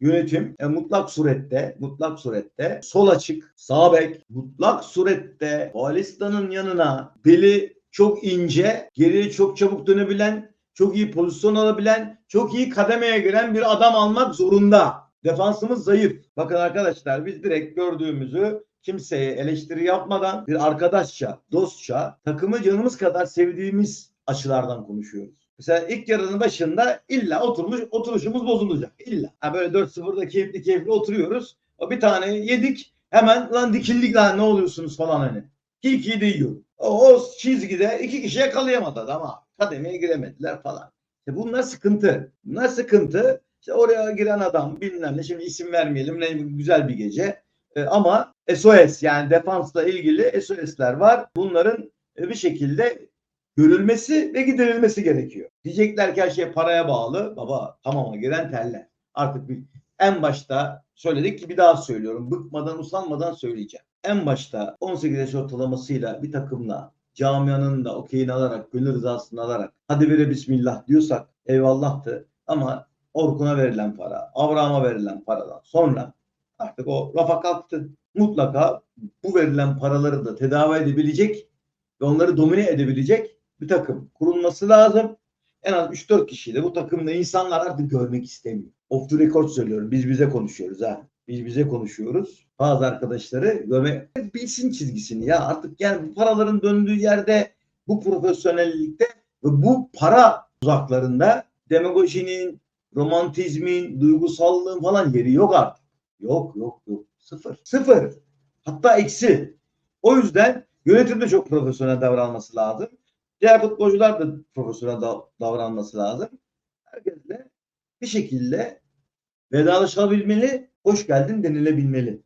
yönetim e, mutlak surette mutlak surette sol açık, sağ bek mutlak surette Paulista'nın yanına beli çok ince, geriye çok çabuk dönebilen, çok iyi pozisyon alabilen, çok iyi kademeye giren bir adam almak zorunda. Defansımız zayıf. Bakın arkadaşlar biz direkt gördüğümüzü kimseye eleştiri yapmadan bir arkadaşça, dostça, takımı canımız kadar sevdiğimiz açılardan konuşuyoruz. Mesela ilk yarının başında illa oturmuş oturuşumuz bozulacak. İlla. Ha böyle 4-0'da keyifli keyifli oturuyoruz. O bir tane yedik. Hemen lan dikildik lan ne oluyorsunuz falan hani. Ki ikiyi de yiyor. O, o çizgide iki kişi yakalayamadı adam ama kademeye giremediler falan. İşte bunlar sıkıntı. Bunlar sıkıntı. İşte oraya giren adam bilmem ne şimdi isim vermeyelim ne güzel bir gece. E, ama SOS yani defansla ilgili SOS'ler var. Bunların e, bir şekilde görülmesi ve giderilmesi gerekiyor. Diyecekler ki her şey paraya bağlı. Baba tamama giren teller. Artık bir en başta söyledik ki bir daha söylüyorum. Bıkmadan usanmadan söyleyeceğim. En başta 18 yaş ortalamasıyla bir takımla camianın da okeyini alarak, gönül rızasını alarak hadi bire bismillah diyorsak eyvallahtı. Ama Orkun'a verilen para, Avraam'a verilen paradan sonra artık o rafa kalktı. Mutlaka bu verilen paraları da tedavi edebilecek ve onları domine edebilecek bir takım kurulması lazım. En az 3-4 kişiyle bu takımda insanlar artık görmek istemiyor. Off the record söylüyorum. Biz bize konuşuyoruz ha. Biz bize konuşuyoruz. Bazı arkadaşları görmek bilsin çizgisini ya. Artık yani bu paraların döndüğü yerde bu profesyonellikte ve bu para uzaklarında demagojinin, romantizmin, duygusallığın falan yeri yok artık. Yok yok yok. Sıfır. Sıfır. Hatta eksi. O yüzden yönetim de çok profesyonel davranması lazım. Diğer futbolcular da profesyonel da- davranması lazım. Herkesle bir şekilde vedalaşabilmeli, hoş geldin denilebilmeli.